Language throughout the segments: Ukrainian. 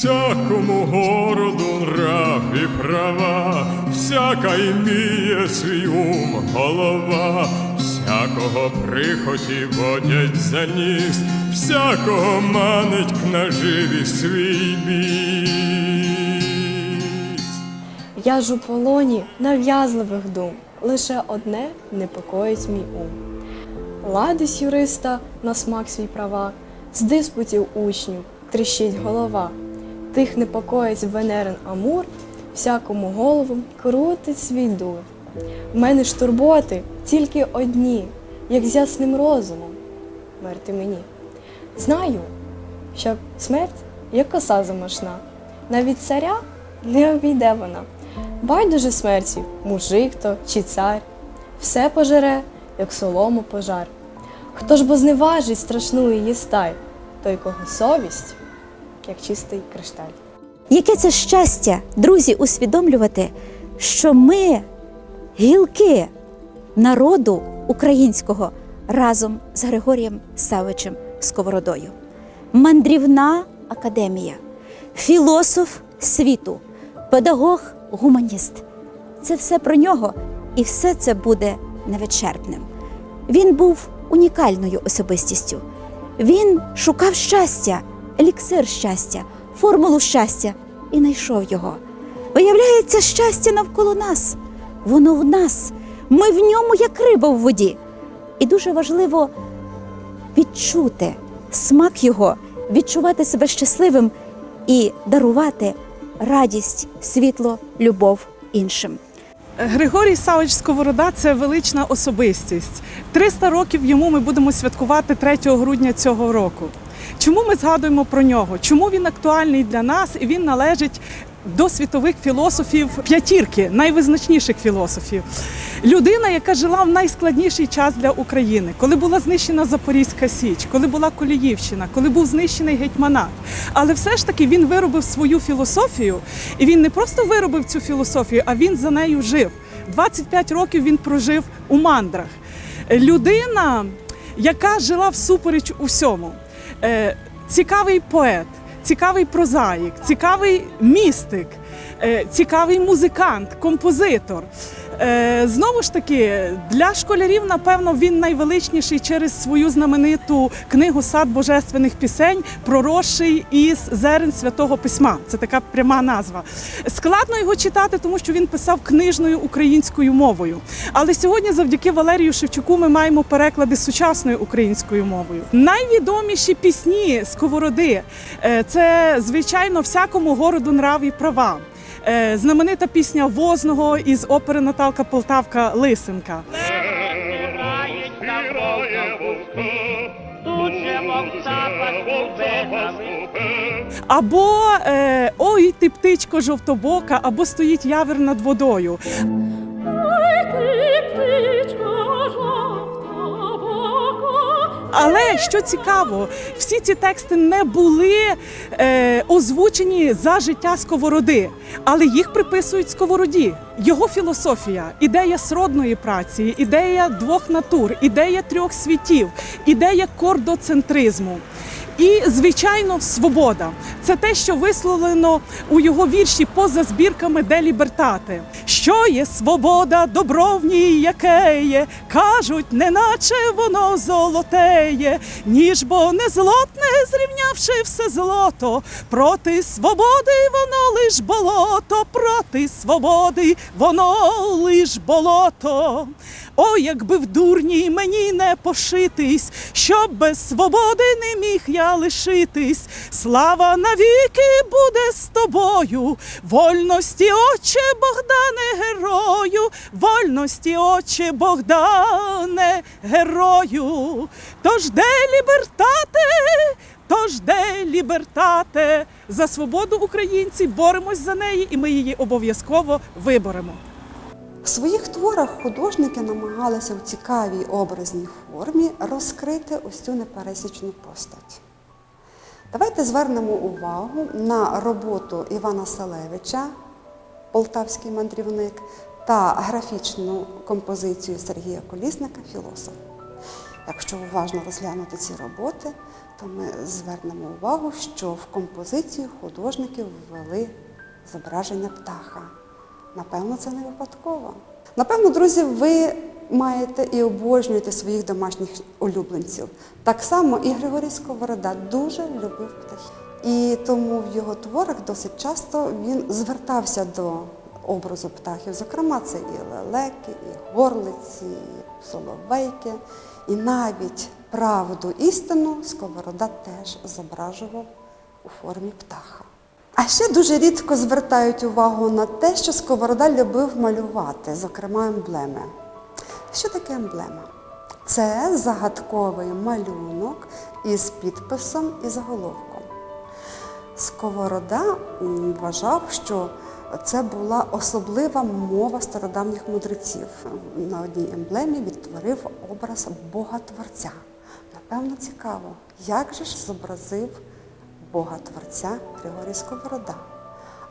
Всякому городу нрав і права, всяка іміє свій ум голова, всякого прихоті водять за ніс, всякого манить к наживі свій біс. Я ж у полоні нав'язливих дум, лише одне непокоїть мій ум. Ладись юриста на смак свій права, з диспутів учнів тріщить голова. Тих непокоїть Венерин Амур, всякому голову крутить свій дур. В мене ж турботи тільки одні, як з ясним розумом. Мерти мені. Знаю, що смерть як коса замашна, навіть царя не обійде вона. Байдуже смерті, мужик то чи цар, все пожере, як солому пожар. Хто ж бо зневажить страшну її сталь, той кого совість, як чистий кришталь. Яке це щастя, друзі, усвідомлювати, що ми гілки народу українського разом з Григорієм Савичем Сковородою. Мандрівна академія, філософ світу, педагог, гуманіст. Це все про нього, і все це буде невичерпним. Він був унікальною особистістю. Він шукав щастя, еліксир щастя, формулу щастя і знайшов його. Виявляється, щастя навколо нас, воно в нас. Ми в ньому, як риба в воді. І дуже важливо відчути смак його, відчувати себе щасливим і дарувати радість, світло, любов іншим. Григорій Савич Сковорода це велична особистість. 300 років йому ми будемо святкувати 3 грудня цього року. Чому ми згадуємо про нього? Чому він актуальний для нас і він належить до світових філософів п'ятірки, найвизначніших філософів? Людина, яка жила в найскладніший час для України, коли була знищена Запорізька Січ, коли була Коліївщина, коли був знищений гетьманат. Але все ж таки він виробив свою філософію, і він не просто виробив цю філософію, а він за нею жив. 25 років він прожив у мандрах. Людина, яка жила всупереч усьому. Е, Цікавий поет, цікавий прозаїк, цікавий містик, е, цікавий музикант, композитор. Е, Знову ж таки, для школярів, напевно, він найвеличніший через свою знамениту книгу Сад божественних пісень, проросший із зерен святого письма. Це така пряма назва. Складно його читати, тому що він писав книжною українською мовою. Але сьогодні, завдяки Валерію Шевчуку, ми маємо переклади сучасною українською мовою. Найвідоміші пісні Сковороди е, це, звичайно, всякому городу нрав і права. Е, Знаменита пісня Возного із опери Наталка Полтавка Лисенка. Або е, Ой, ти птичко жовтобока, або стоїть явер над водою. Але що цікаво, всі ці тексти не були е, озвучені за життя сковороди, але їх приписують сковороді. Його філософія, ідея сродної праці, ідея двох натур, ідея трьох світів, ідея кордоцентризму. І, звичайно, свобода це те, що висловлено у його вірші поза збірками де лібертати. Що є свобода, добро в ній яке є, кажуть, неначе воно золотеє, ніж бо не злотне, зрівнявши все злото. Проти свободи воно лиш болото, проти свободи воно лиш болото. Ой, якби в дурні мені не пошитись, щоб без свободи не міг я лишитись. Слава навіки буде з тобою, вольності, оче Богдане, герою, вольності, оче Богдане, герою. Тож де лібертате? Тож де лібертате? За свободу українці боремось за неї, і ми її обов'язково виборемо. В своїх творах художники намагалися в цікавій образній формі розкрити ось цю непересічну постать. Давайте звернемо увагу на роботу Івана Салевича, полтавський мандрівник, та графічну композицію Сергія Колісника Філософ. Якщо уважно розглянути ці роботи, то ми звернемо увагу, що в композицію художники ввели зображення птаха. Напевно, це не випадково. Напевно, друзі, ви маєте і обожнюєте своїх домашніх улюбленців. Так само і Григорій Сковорода дуже любив птахів. І тому в його творах досить часто він звертався до образу птахів. Зокрема, це і лелеки, і горлиці, і соловейки. І навіть правду істину Сковорода теж зображував у формі птаха. А ще дуже рідко звертають увагу на те, що Сковорода любив малювати, зокрема емблеми. Що таке емблема? Це загадковий малюнок із підписом і заголовком. Сковорода вважав, що це була особлива мова стародавніх мудреців. На одній емблемі відтворив образ Бога Творця. Напевно, цікаво, як же ж зобразив Бога Творця Григорій Сковорода.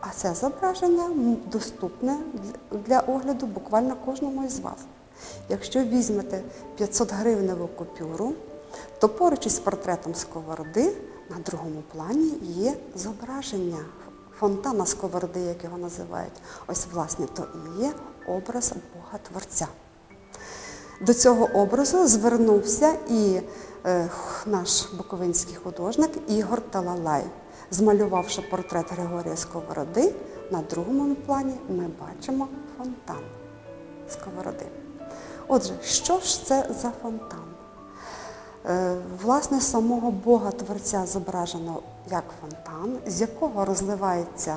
А це зображення доступне для огляду буквально кожному із вас. Якщо візьмете 500 гривневу купюру, то поруч із портретом сковороди на другому плані є зображення фонтана сковороди, як його називають. Ось, власне, то і є образ Бога Творця. До цього образу звернувся і е, наш буковинський художник Ігор Талалай. Змалювавши портрет Григорія Сковороди, на другому плані ми бачимо фонтан сковороди. Отже, що ж це за фонтан? Е, Власне, самого Бога Творця зображено як фонтан, з якого розливається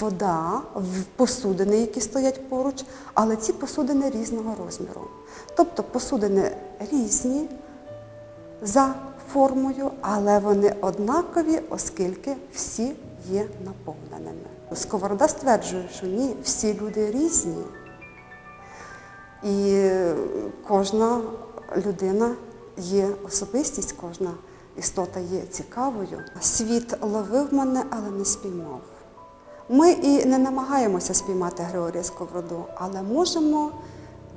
вода в посудини, які стоять поруч, але ці посудини різного розміру. Тобто посудини різні за формою, але вони однакові, оскільки всі є наповненими. Сковорода стверджує, що ні, всі люди різні. І кожна людина є особистість, кожна істота є цікавою. Світ ловив мене, але не спіймав. Ми і не намагаємося спіймати Григорія Сковороду, але можемо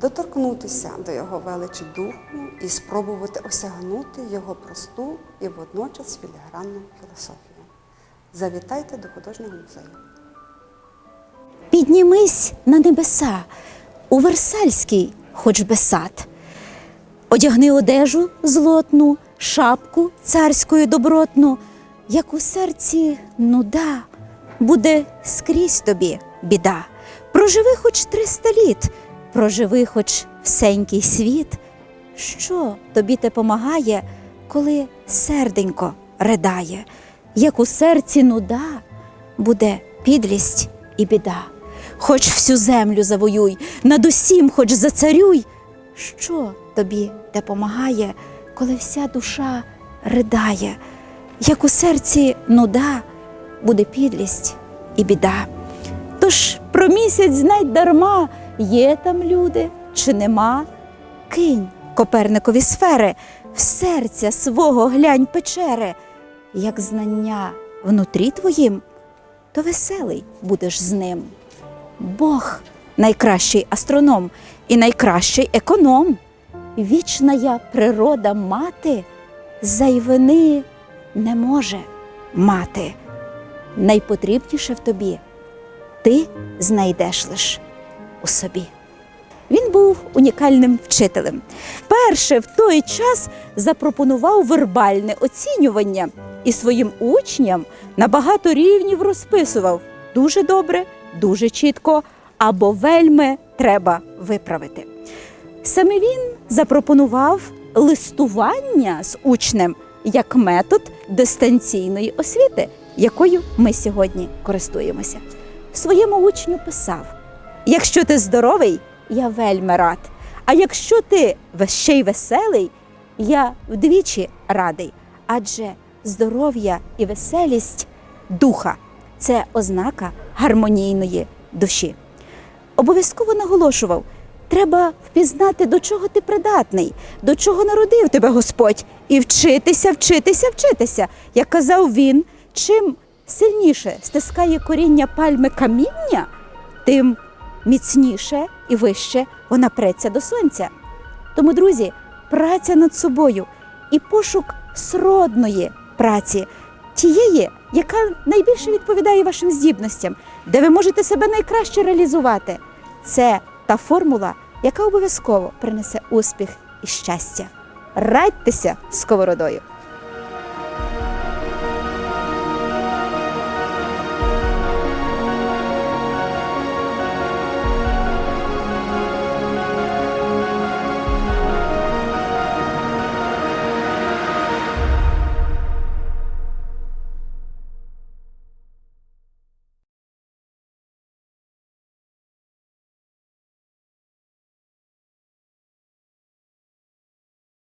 доторкнутися до його величі духу і спробувати осягнути його просту і водночас філігранну філософію. Завітайте до художнього музею. Піднімись на небеса, у Версальський, хоч би сад. Одягни одежу злотну, шапку царською добротну, як у серці нуда, буде скрізь тобі біда. Проживи хоч триста літ, проживи хоч всенький світ. Що тобі те помагає, коли серденько ридає, як у серці нуда, буде підлість і біда. Хоч всю землю завоюй, над усім хоч зацарюй. Що тобі те помагає, коли вся душа ридає, як у серці нуда, буде підлість і біда. Тож про місяць знай дарма, є там люди чи нема. Кинь Коперникові сфери, в серця свого глянь печери, як знання внутрі твоїм, то веселий будеш з ним. Бог найкращий астроном і найкращий економ. Вічна природа мати зайвини не може мати. Найпотрібніше в тобі ти знайдеш лиш у собі. Він був унікальним вчителем. Вперше в той час запропонував вербальне оцінювання і своїм учням на багато рівнів розписував дуже добре, дуже чітко або вельми треба виправити. Саме він запропонував листування з учнем як метод дистанційної освіти, якою ми сьогодні користуємося. Своєму учню писав: якщо ти здоровий, я вельми рад. А якщо ти ще й веселий, я вдвічі радий. Adже здоров'я і веселість духа це ознака гармонійної душі. Обов'язково наголошував: треба впізнати, до чого ти придатний, до чого народив тебе Господь, і вчитися, вчитися, вчитися. Як казав він, чим сильніше стискає коріння пальми каміння, тим міцніше і вище вона преться до сонця. Тому, друзі, праця над собою і пошук сродної праці, тієї, яка найбільше відповідає вашим здібностям, де ви можете себе найкраще реалізувати. Це та формула, яка обов'язково принесе успіх і щастя. Радьтеся сковородою!